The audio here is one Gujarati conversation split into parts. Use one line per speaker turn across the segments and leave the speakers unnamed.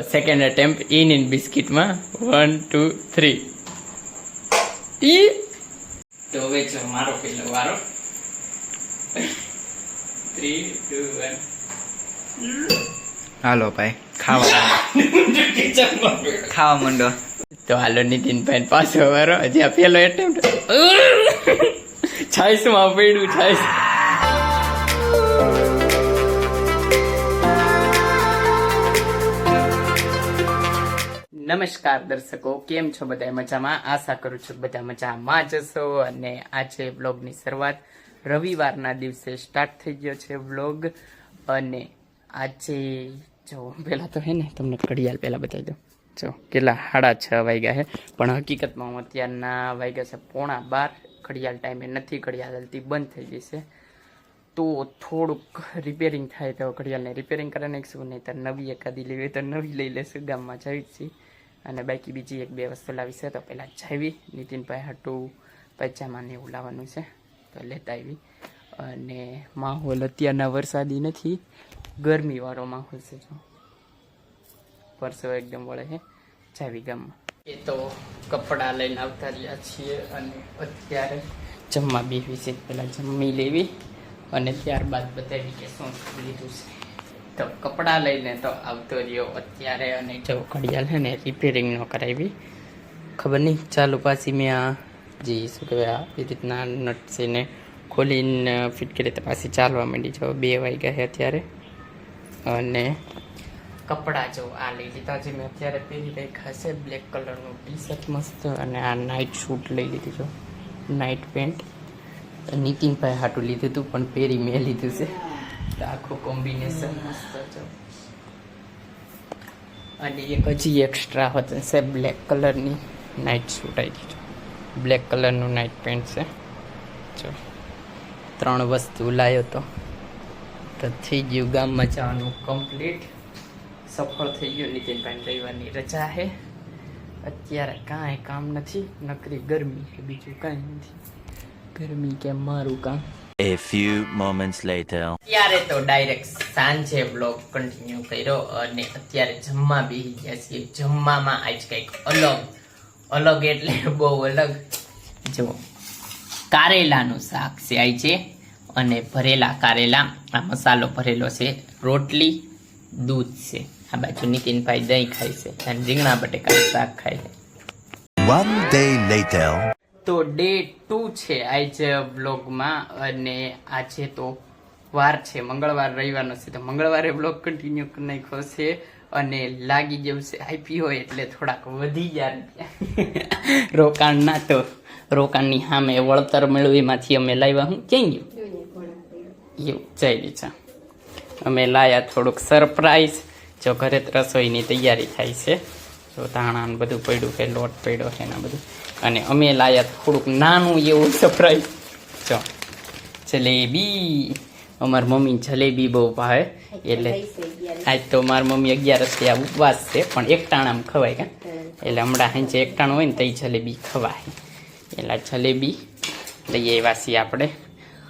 સેકન્ડ અટેમ્પ ઇન ઇન બિસ્કિટમાં વન ટુ થ્રી ઈ તો હવે છે મારો પેલો વારો. થ્રી ટુ વન
હાલો ભાઈ ખાવા ખાવા માંડો.
તો હાલો નીતિનભાઈ પાછો વારો. હજી આ પેલો એટેમ્પ છાઈસમાં પડ્યું છાઈસ નમસ્કાર દર્શકો, કેમ છો બધા મજામાં? આશા કરું છું બધા મજામાં જશો અને આજે વ્લોગની શરૂઆત રવિવારના દિવસે સ્ટાર્ટ થઈ ગયો છે વ્લોગ. અને આજે, જો પેલા તો હે ને, તમને ઘડિયાળ પહેલાં બતાવી દઉં. જો, કેટલા સાડા છ વાગ્યા છે પણ હકીકતમાં હું અત્યારના વાગ્યા છે પોણા બાર. ઘડિયાળ ટાઈમે નથી, ઘડિયાળ હલતી બંધ થઈ ગઈ છે. તો થોડુંક રિપેરિંગ થાય તો ઘડિયાળને રિપેરિંગ કરી નાખીશું નહીં તો નવી એકાદી લેવી તો નવી લઈ લેશું, ગામમાં જઈ છીએ અને બાકી બીજી એક બે વસ્તુ લાવી છે તો પહેલાં જાવી નીતિનભાઈ હાટું પૈજામાને એવું લાવવાનું છે. તો લેતા આવી અને માહોલ અત્યારના વરસાદી નથી. ગરમીવાળો માહોલ છે જો. પરસો એકદમ વળે છે. જાવી ગામમાં. એ તો કપડાં લઈને આવતા રહ્યા છીએ અને અત્યારે જમવા બેસી છે. પહેલાં જમી લેવી અને ત્યારબાદ બતાવી કે શું લીધું છે. તો કપડાં લઈને તો આવતો રહ્યો અત્યારે અને જો ઘડિયાળ છે ને રિપેરિંગ ન કરાવી. ખબર નહીં, ચાલુ પાછી મેં આ જે શું કહેવાય આવી રીતના નટ છે ને ખોલીને ફિટ કરી તો પાછી ચાલવા માંડી. જો બે વાગ્યા છે અત્યારે. અને કપડાં જો આ લઈ લીધા છે મેં અત્યારે પહેરી રાખ્યા છે. બ્લેક કલરનું ટી શર્ટ મસ્ત અને આ નાઇટ શૂટ લઈ લીધું જો નાઇટ પેન્ટ નીતિનભાઈ હાટું લીધું હતું, પણ પહેરી મેં લીધું છે. આખું કોમ્બિનેશન મસ્ત છે અને એક હજી એક્સ્ટ્રા હોત છે બ્લેક કલરની નાઇટ સૂટ આવી છે. બ્લેક કલરનું નાઇટ પેન્ટ છે. જો. ત્રણ વસ્તુ લાવ્યો તો. તો થઈ ગયું ગામમાં જવાનું કમ્પ્લીટ સફળ થઈ ગયું નીતિનભાઈ રવિવારની રજા છે અત્યારે કાંઈ કામ નથી. નકરી ગરમી છે બીજું કાંઈ નથી. ગરમી કે મારું કામ?
A few moments later.
ત્યારે તો ડાયરેક્ટ સાંજે બ્લોગ કન્ટિન્યુ કર્યો અને અત્યારે જમવા બેસી ગયા છીએ. જમવામાં આજ કંઈક અલગ અલગ એટલે બહુ અલગ. જો કારેલાનું શાક છે આઈ છે અને ભરેલા કારેલા આ મસાલો ભરેલો છે. રોટલી દૂધ છે. આ બાજુ નીતિનભાઈ દહીં ખાય છે અને રીંગણા બટેકાનું શાક ખાય છે.
One day later.
તો ડે ટુ છે આજ બ્લોગમાં અને આજે તો વાર છે. મંગળવાર, રવિવારનો છે. તો મંગળવારે બ્લોગ કન્ટિન્યુ કરી નાખ્યો છે અને લાગી ગયું છે. આઈપીઓ એટલે થોડાક વધી ગયા. રોકાણ ના તો રોકાણની સામે વળતર મેળવીમાંથી અમે લાવ્યા. હું ક્યાં ગયું? એવું જઈ છે અમે લાયા થોડુંક સરપ્રાઈઝ જો ઘરે રસોઈની તૈયારી થાય છે. જો ધાણા ને બધું પડ્યું છે લોટ પડ્યો છે ને બધું. અને અમે લાયા થોડુંક નાનું એવું સરપ્રાઈઝ જો જલેબી. અમાર મમ્મી જલેબી બહુ ભાવે. એટલે આજ તો મારી મમ્મી અગિયારસથી આ ઉપવાસ છે પણ એક ટાણામાં ખવાય કે. એટલે હમણાં હાંજે એકટાણું હોય ને તો જલેબી ખવાય. એટલે જલેબી લઈ આવ્યા છીએ આપણે.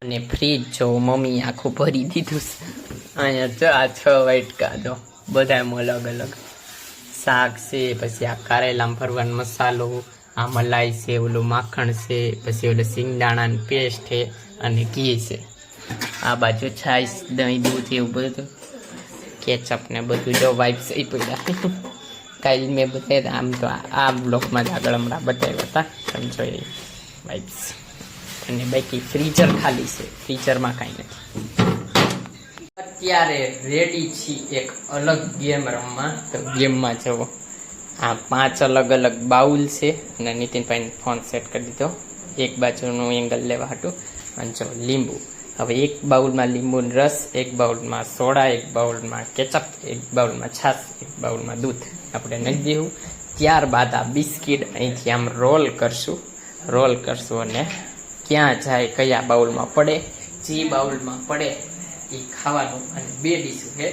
અને ફ્રીજ જો મમ્મી આખું ભરી દીધું છે. અહીંયા જો આ છ વાઇટકા જો બધામાં અલગ અલગ શાક છે, પછી આ કારેલામાં ભરવાનો મસાલો, આ મલાઈ છે, ઓલું માખણ છે, પછી ઓલું સિંગદાણાની પેસ્ટ છે અને ઘી છે. આ બાજુ છાશ, દહીં, દૂધ એવું બધું. કેચઅપ ને બધું જો વાઇપ્સ એ પડ્યા. કાલ મેં બતાવ્યા આમ તો આ- બ્લોકમાં જ આગળ હમણાં બતાવ્યા હતા. તમે જોઈએ વાઇપ્સ અને બાકી ફ્રીઝર ખાલી છે. ફ્રીઝરમાં કાંઈ નથી. અત્યારે રેડી છીએ એક અલગ ગેમ રમવા. તો ગેમમાં જવો આ પાંચ અલગ અલગ બાઉલ છે અને નીતિનભાઈને ફોન સેટ કરી દીધો. એક બાજુનું એંગલ લેવા હતું અને જો લીંબુ. હવે એક બાઉલમાં લીંબુનો રસ, એક બાઉલમાં સોડા, એક બાઉલમાં કેચઅપ એક બાઉલમાં છાશ, એક બાઉલમાં દૂધ. આપણે નાખી દેવું. ત્યારબાદ આ બિસ્કિટ અહીંથી આમ રોલ કરશું. રોલ કરશું અને ક્યાં જાય, કયા બાઉલમાં પડે, જે બાઉલમાં પડે એ ખાવાનું અને બે ડીશ છે.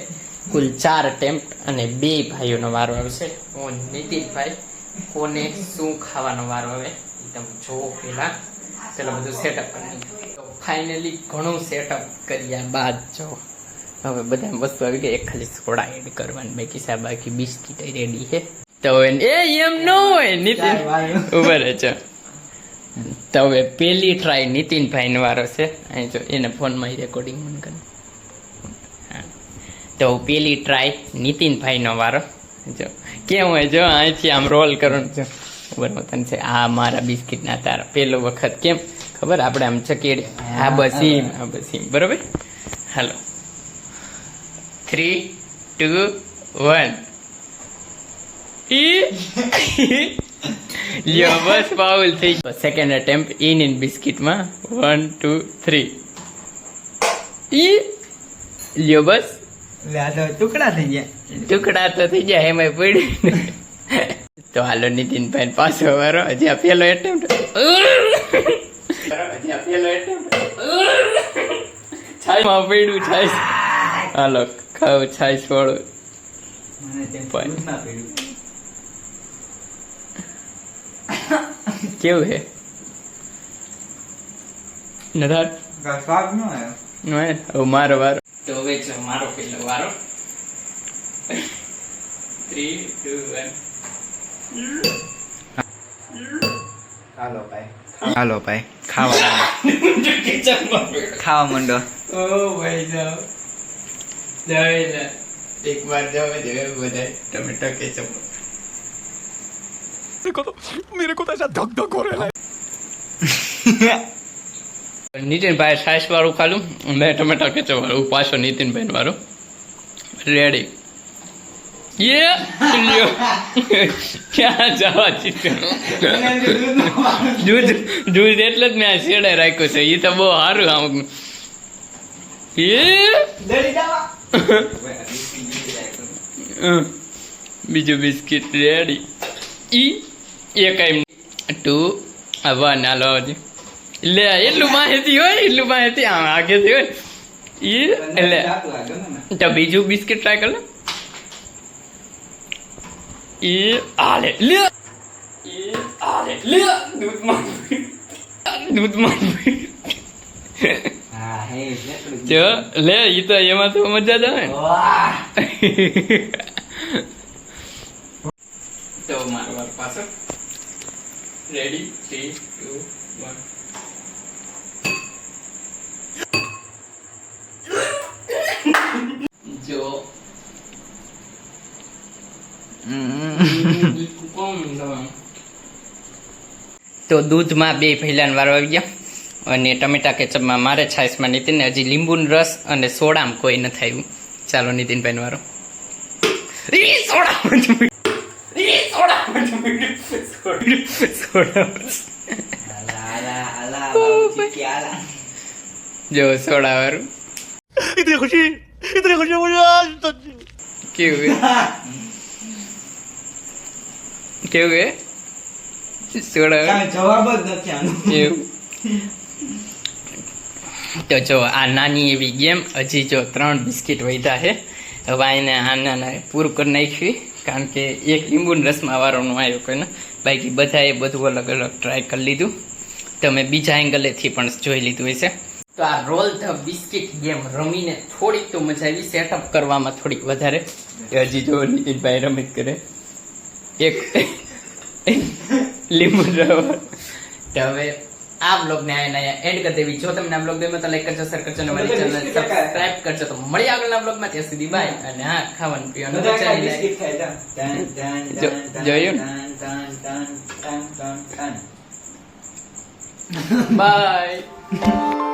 કુલ ચાર અટેમ્પ્ટ અને બે ભાઈઓનો વારો આવશે હું નીતિનભાઈ. કોને શું ખાવાનો વારો આવે? એ તમે જોવો પહેલાં. પેલા બધું સેટઅપ કરી તો ફાઇનલી ઘણું સેટઅપ કર્યા બાદ જો. હવે બધા વસ્તુ આવી ગઈ. એક ખાલી સોડા એડ કરવાની બાકી સાહેબ બાકી બિસ્કીટ રેડી છે. તો એ એમ ન હોય નીતિન. ઉભર છે તો હવે પેલી ટ્રાય નીતિનભાઈ નો વારો છે. અહીં જો એને ફોનમાં રેકોર્ડિંગ મને કરે. તો પેલી ટ્રાય નીતિનભાઈનો વારો. જો કેમ હોય જો અહીંથી આમ રોલ કરું જો. ખબર તને છે આ મારા બિસ્કિટના તારા. પેલો વખત કેમ? ખબર? આપણે આમ ચકેડી હા બસ એમ હા. બસ એમ બરોબર? હાલો. થ્રી ટુ વન લ્યો બસ પાઉલ થઈ ગયો. સેકન્ડ એટેમ્પ ઇન ઇન બિસ્કિટમાં. વન ટુ થ્રી ઈ. લ્યો બસ.
ટુકડા થઈ ગયા.
ટુકડા તો થઈ જાય એમાં પડી તો હાલો નીતિનભાઈ પાછો વારો હજી આ પેલો એટેમ્પ્ટ હજી આ પેલો એટેમ્પ્ટ છાઈમાં પડ્યું છાઈસ હાલો ખાવ છાઈસ વાળું.
મને તેમ
પણ.
દૂધ ના પીડ્યું.
કેવું હે નધાર?
સ્વાદ ન આવ્યો.
મારો વારો. તો હવે છે મારો પેલો વારો. થ્રી ટુ વન
હાલો ભાઈ. હાલો ભાઈ ખાવા ખાવા માંડો.
ઓ ભાઈ જાઓ જય લે. એક વાર જાવ જોઈએ બધા ટમેટો કેચપ નીતિનભાઈ સાઈસ વાળું ખાલું મેં ટમેટા કેચપ વાળું, પાછો નીતિનભાઈ વાળું. રેડી જ મેં રાખ્યું છે. એ તો બહુ સારું આમ. બીજું બિસ્કિટ રેડી ઈ, એ કઈ ટુ આવવા ના હજી. લે, એટલું માહિતી હોય, એટલું માહિતી આમ આગેથી હોય. ઈ, એટલે, તો બીજું બિસ્કિટ ટ્રાય કર લે. ઈ, આલે, લે. એ આલે તો એમાં તો મજા જ આવે રેડી થ્રી ટુ વન જો તો દૂધમાં બે ભૈલાન વારો આવી ગયા. અને ટમેટા કેચપમાં મારે છાશમાં નીતિન હજી લીંબુનો રસ અને સોડામાં કોઈ ન થયું ચાલો નીતિનભાઈનો વારો. કેવું? કેવું
જવાબ જ નથી
એવું. તો જો આ નાની એવી ગેમ. હજી જો ત્રણ બિસ્કિટ વધ્યા છે. હવે એને આના પૂરું કરી નાખ્યું કારણ કે એક લીંબુના રસમાં વારોનું આવ્યો કોઈને. બાકી બધાએ બધું અલગ અલગ ટ્રાય કરી લીધું. તમે બીજા એંગલેથી પણ જોઈ લીધું હશે. તો આ રોલ ધ બિસ્કિટ ગેમ રમીને થોડીક તો મજા આવી. સેટઅપ કરવામાં થોડીક વધારે. હજી જો નીતિનભાઈ રમત કરે. એક લીંબુ રવા તો હવે આ બ્લોગ ને અહીંયા એન્ડ કરી દેવી. જો તમને આ બ્લોગ ગમ્યો તો લાઈક કરજો શેર કરજો અને મારી ચેનલ સબસ્ક્રાઇબ કરજો. તો મળી આગળના બ્લોગમાં ત્યાં સુધી બાય અને હા ખાવાનું પીવાનું
તો ચાલી
જોયું? બાય